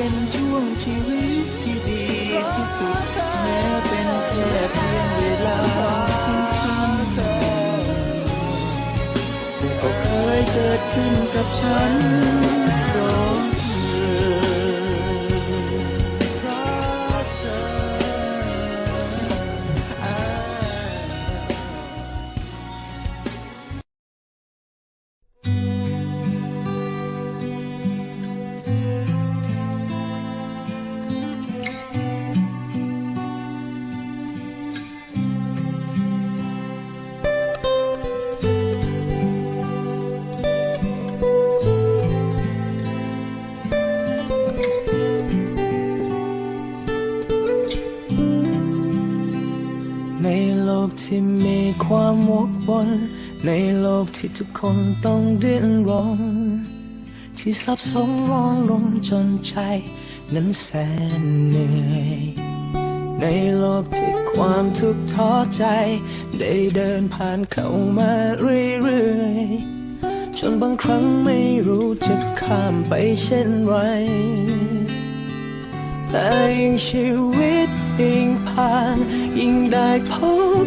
เป็นช่วงชีวิตที่ดีที่สุด แม้เป็นแค่เพียงเวลาสั้นๆแต่ก็เคยเกิดขึ้นกับฉันเพร มีความวกวนในโลกที่ทุกคนต้องดิ้นรนที่ซับซ้อนร้อนรนจนใจนั้นแสนเหนื่อยในโลกที่ความทุกข์ท้อใจ ได้เดินผ่านเข้ามาเรื่อยๆจนบางครั้งไม่รู้จะข้ามไปเช่นไรแต่ยิ่งชีวิตยิ่งผ่าน ยิ่งได้พบ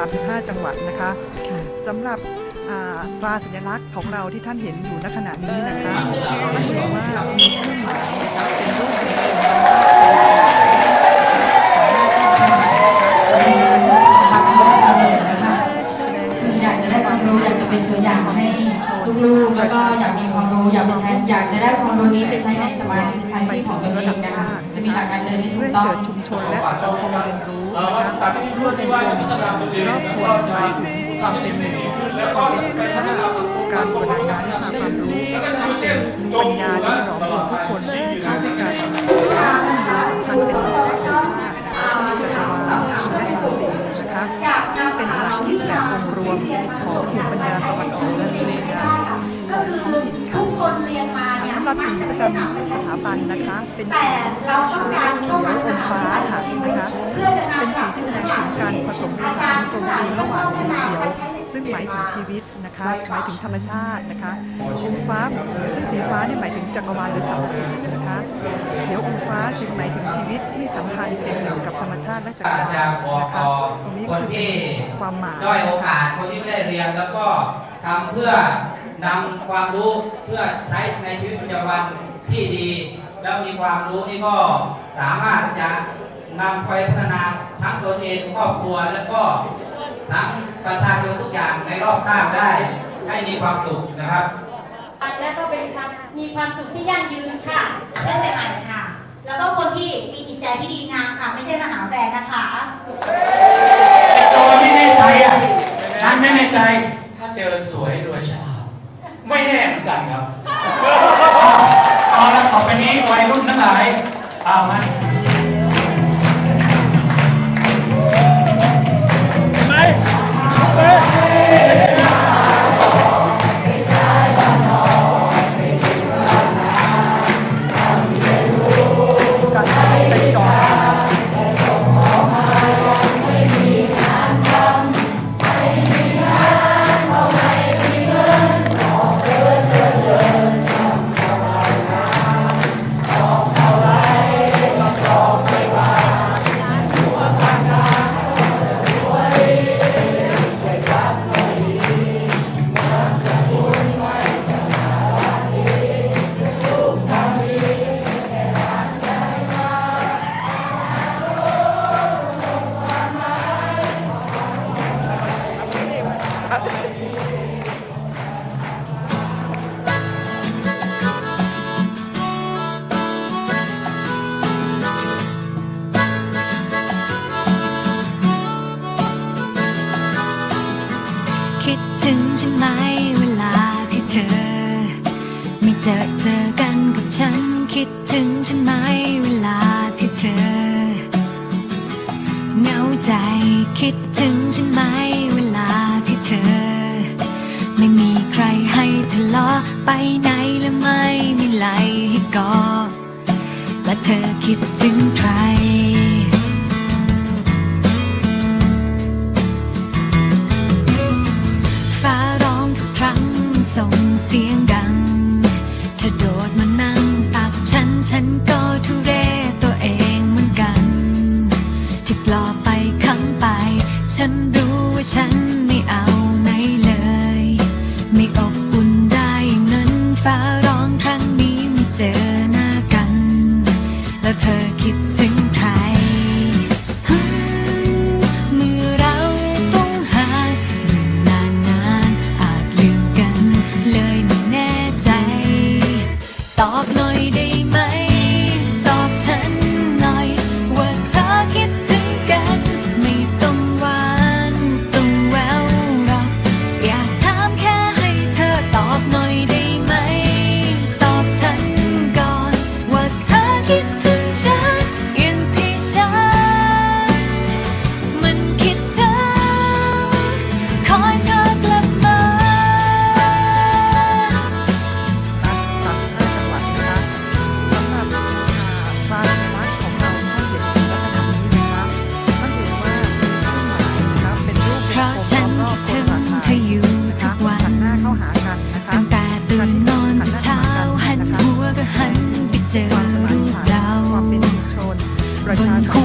35 จังหวัดนะคะสำหรับอ่าตราสัญลักษณ์ของเราที่ท่านเห็นอยู่ณขณะนี้นะคะท่านเห็นว่ามีเครื่องหมายนะคะเป็นรูปของคืออยากจะได้ความรู้อยากจะเป็นตัวอย่างให้ลูกๆแล้วก็อยากมีความรู้อยากไปใช้อยากจะได้ความรู้นี้ไปใช้ในสมาชิกอาชีพของตัวเองนะคะจะมีหลักการเดินที่ถูเพื่กอต้องเกิดชุมชนและสังคมเรียนรู้ นะคะร่วมเป็นกลุ่มครอบครัวไทยความเป็นหนึ่งความเป็นคุณภาพการบูรณาการวิชาความรู้ให้เป็นปัญญาที่หล่อหลอมทุกคนเข้าด้วยกันทางเศรษฐกิจชาติจักรวาลและความสิ่งนะคะเป็นหลักคิดแบบองค์รวมของภูมิปัญญาตะวันออกและภูมิปัญญาท้องถิ่นค่ะทุกคนเรียนมาเนี่ยสำหรับสีประจำสถาบันนะคะ เป็นสีชมพูเขียวอมฟ้าค่ะนะคะ เป็นสีที่แสดงถึงการผสมผสานกลมกลืนระหว่างสีเขียวซึ่งหมายถึงชีวิตนะคะหมายถึงธรรมชาตินะคะองค์ฟ้าซึ่งสีฟ้าเนี่ยหมายถึงจักรวาลหรือสรรพสิ่งนะคะเขียวองค์ฟ้าจึงหมายถึงชีวิตที่สัมพันธ์เป็นหนึ่งกับธรรมชาติและจักรวาลนะคะตรงนี้คนคือที่ความหมายด้อยโอกาสคนที่ไม่ได้เรียนแล้วก็ทำเพื่อนำความรู้เพื่อใช้ในชีวิตประจำวัน ที่ดี แล้วมีความรู้นี่ก็สามารถจะนำไปพัฒนาทั้งตนเองครอบครัวแล้วก็ทั้งประชาชนทุกอย่างในรอบข้างได้ให้มีความสุขนะครับและก็เป็นความมีความสุขที่ยั่งยืนค่ะเรื่องใหม่ๆค่ะ แล้วก็คนที่มีจิตใจที่ดีงามค่ะ ไม่ใช่มาหาแฟนนะคะตัวไม่แน่ใจอะนั้นไม่แน่ใจ ถ้าเจอสวยรวยฉลาดไม่แน่เหมือนกันครับ ถึงฉันไหมเวลาที่เธอ ไม่เจอเจอกันกับฉันคิดถึงฉันไหมเวลาที่เธอเหงาใจคิดถึงฉันไหมเวลาที่เธอ ไม่มีใครให้ทะเลาะไปไหนและไม่มีไหลให้กอดและเธอคิดถึงใคร เธอโดดมานั่งตักฉันฉันก็ทุเรศตัวเองเหมือนกัน ที่ปลอบไปคำไป ฉันรู้ว่าฉันไม่เอาไหนเลย ไม่อบอุ่นได้อย่างนั้นฟ้าร้องครั้งนี้ไม่เจอหน้ากัน แล้วเธอคิด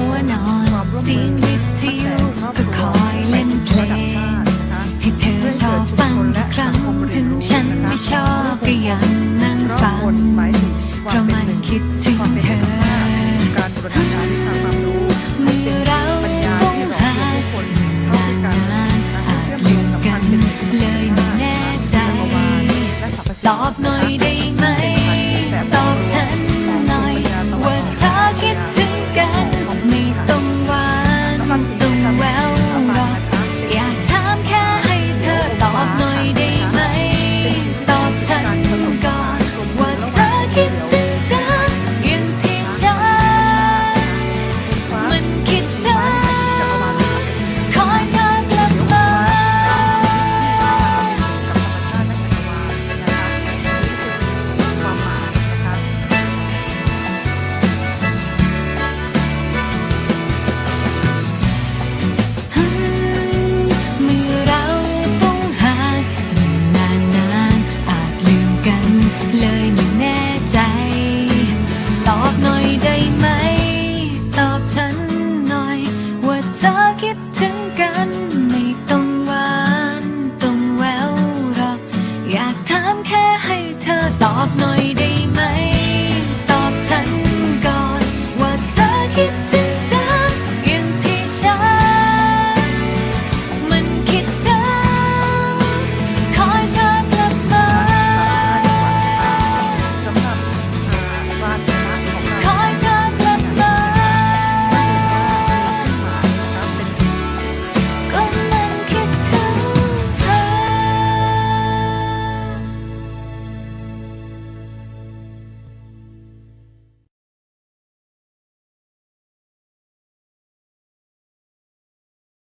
หัวนอนเสียงวิทยุก็คอยเล่นเพลง ที่เธอชอบฟังครั้งถึงฉันไม่ชอบก็ยังนั่งฟังเพราะมันคิดถึงเธอกาพกรบูรณาการวิชาความรู้เมื่อเราปัญาต้องที่หล่อหาเลี้ยงผู้คนเข้าด้วยกันนะคะให้เชื่อมโยงสันเป็นหนึ่งเลยไม่แน่ใจจักรวาและสรรพสิ่งตอบหน่อย